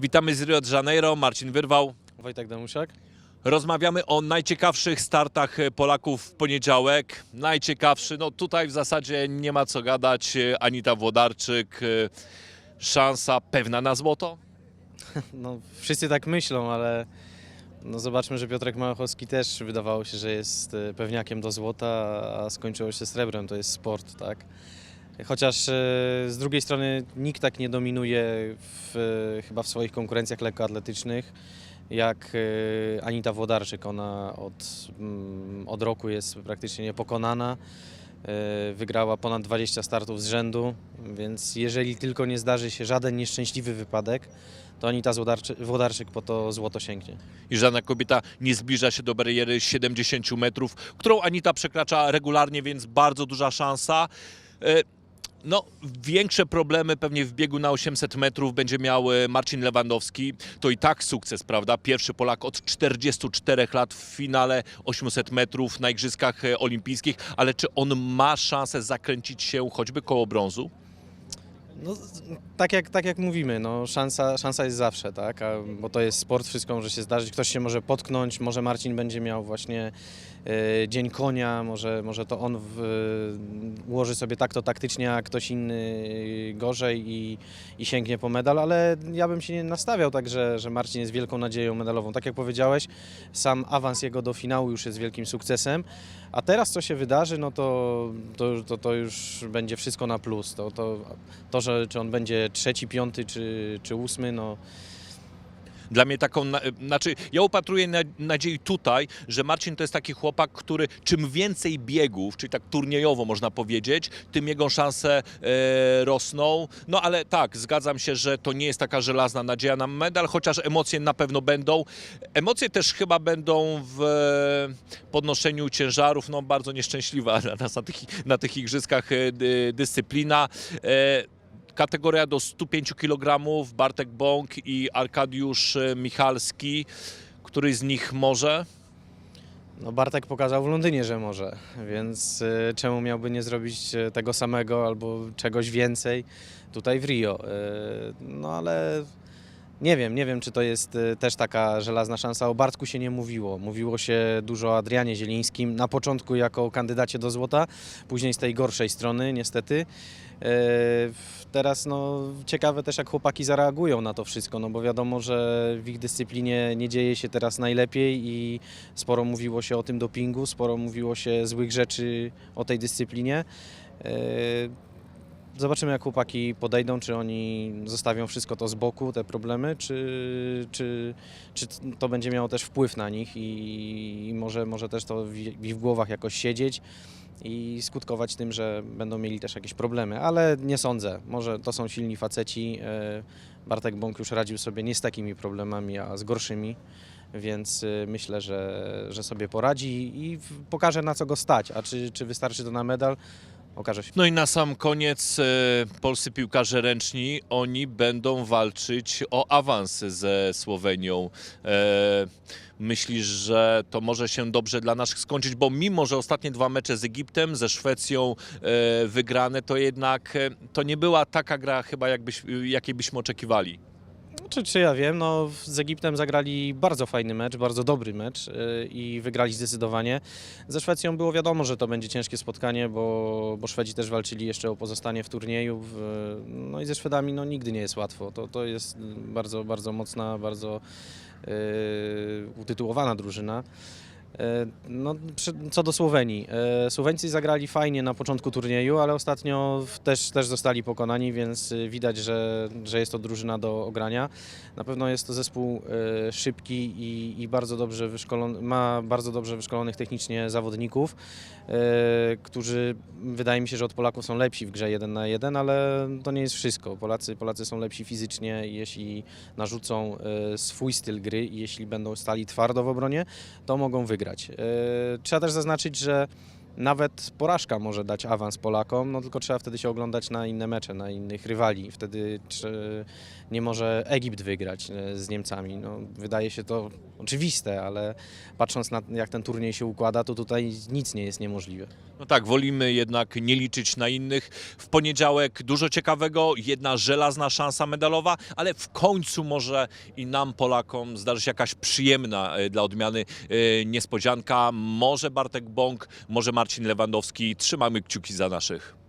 Witamy z Rio de Janeiro, Marcin Wyrwał. Wojtek Damusiak. Rozmawiamy o najciekawszych startach Polaków w poniedziałek. Najciekawszy, no tutaj w zasadzie nie ma co gadać. Anita Włodarczyk, szansa pewna na złoto. No, wszyscy tak myślą, ale no zobaczmy, że Piotrek Małachowski też wydawało się, że jest e, pewniakiem do złota, a skończyło się srebrem. To jest sport, tak? Chociaż e, z drugiej strony nikt tak nie dominuje w, e, chyba w swoich konkurencjach lekkoatletycznych jak e, Anita Włodarczyk. Ona od, mm, od roku jest praktycznie niepokonana. Wygrała ponad 20 startów z rzędu, więc jeżeli tylko nie zdarzy się żaden nieszczęśliwy wypadek, to Anita Włodarczy- Włodarczyk po to złoto sięgnie. I żadna kobieta nie zbliża się do bariery 70 metrów, którą Anita przekracza regularnie, więc bardzo duża szansa. No, większe problemy pewnie w biegu na 800 metrów będzie miał e, Marcin Lewandowski. To i tak sukces, prawda? Pierwszy Polak od 44 lat w finale 800 metrów na Igrzyskach e, Olimpijskich, ale czy on ma szansę zakręcić się choćby koło brązu? No, tak, jak, tak jak mówimy, no, szansa, szansa jest zawsze, tak? A, bo to jest sport, wszystko może się zdarzyć. Ktoś się może potknąć, może Marcin będzie miał właśnie e, dzień konia, może, może to on w, ułoży sobie tak to taktycznie, a ktoś inny gorzej i, i sięgnie po medal, ale ja bym się nie nastawiał tak, że, że Marcin jest wielką nadzieją medalową. Tak jak powiedziałeś, sam awans jego do finału już jest wielkim sukcesem, a teraz co się wydarzy, no to, to, to, to już będzie wszystko na plus. To, to, to, że czy on będzie trzeci, piąty czy, czy ósmy, no Dla mnie taką, na, znaczy ja upatruję na, nadziei tutaj, że Marcin to jest taki chłopak, który czym więcej biegów, czyli tak turniejowo można powiedzieć, tym jego szanse e, rosną. No ale tak, zgadzam się, że to nie jest taka żelazna nadzieja na medal, chociaż emocje na pewno będą. Emocje też chyba będą w e, podnoszeniu ciężarów, no bardzo nieszczęśliwa dla nas na tych, na tych igrzyskach e, dy, dyscyplina. E, Kategoria do 105 kg, Bartek Bąk i Arkadiusz e, Michalski. Któryś z nich może? No Bartek pokazał w Londynie, że może, więc y, czemu miałby nie zrobić y, tego samego albo czegoś więcej tutaj w Rio? No ale nie wiem, nie wiem czy to jest y, też taka żelazna szansa. O Bartku się nie mówiło. Mówiło się dużo o Adrianie Zielińskim, na początku jako kandydacie do złota, później z tej gorszej strony niestety. Y, Teraz no, ciekawe też jak chłopaki zareagują na to wszystko, no bo wiadomo, że w ich dyscyplinie nie dzieje się teraz najlepiej i sporo mówiło się o tym dopingu, sporo mówiło się złych rzeczy o tej dyscyplinie. E, Zobaczymy, jak chłopaki podejdą, czy oni zostawią wszystko to z boku, te problemy, czy, czy, czy to będzie miało też wpływ na nich i, i może, może też to w, głowach jakoś siedzieć i skutkować tym, że będą mieli też jakieś problemy, ale nie sądzę. Może to są silni faceci. e, Bartek Bąk już radził sobie nie z takimi problemami, a z gorszymi więc y, myślę, że, że sobie poradzi i pokaże na co go stać. A czy, czy wystarczy to na medal? Okaże się. No i na sam koniec e, polscy piłkarze ręczni, oni będą walczyć o awans ze Słowenią. E, myślisz, że to może się dobrze dla naszych skończyć, bo mimo, że ostatnie dwa mecze z Egiptem, ze Szwecją e, wygrane, to jednak e, to nie była taka gra chyba, jakbyś, jakiej byśmy oczekiwali. Czy, czy ja wiem, no z Egiptem zagrali bardzo fajny mecz, bardzo dobry mecz y, i wygrali zdecydowanie. Ze Szwecją było wiadomo, że to będzie ciężkie spotkanie, bo, bo Szwedzi też walczyli jeszcze o pozostanie w turnieju. W, no i ze Szwedami no, nigdy nie jest łatwo. To, to jest bardzo, bardzo mocna, bardzo y, utytułowana drużyna. E, No, co do Słowenii. E, Słoweńcy zagrali fajnie na początku turnieju, ale ostatnio też, też zostali pokonani, więc y, widać, że, że jest to drużyna do ogrania. Na pewno jest to zespół e, szybki i, i bardzo dobrze wyszkolony, ma bardzo dobrze wyszkolonych technicznie zawodników, którzy wydaje mi się, że od Polaków są lepsi w grze 1 na 1, ale to nie jest wszystko. Polacy, Polacy są lepsi fizycznie, jeśli narzucą swój styl gry i jeśli będą stali twardo w obronie, to mogą wygrać. E, Trzeba też zaznaczyć, że nawet porażka może dać awans Polakom, no tylko trzeba wtedy się oglądać na inne mecze, na innych rywali. Wtedy nie może Egipt wygrać e, z Niemcami. No, wydaje się to oczywiste, ale patrząc na jak ten turniej się układa, to tutaj nic nie jest niemożliwe. No tak, wolimy jednak nie liczyć na innych. W poniedziałek dużo ciekawego, jedna żelazna szansa medalowa, ale w końcu może i nam, Polakom, zdarzy się jakaś przyjemna e, dla odmiany e, niespodzianka. Może Bartek Bąk, może Marcin Lewandowski. Trzymamy kciuki za naszych.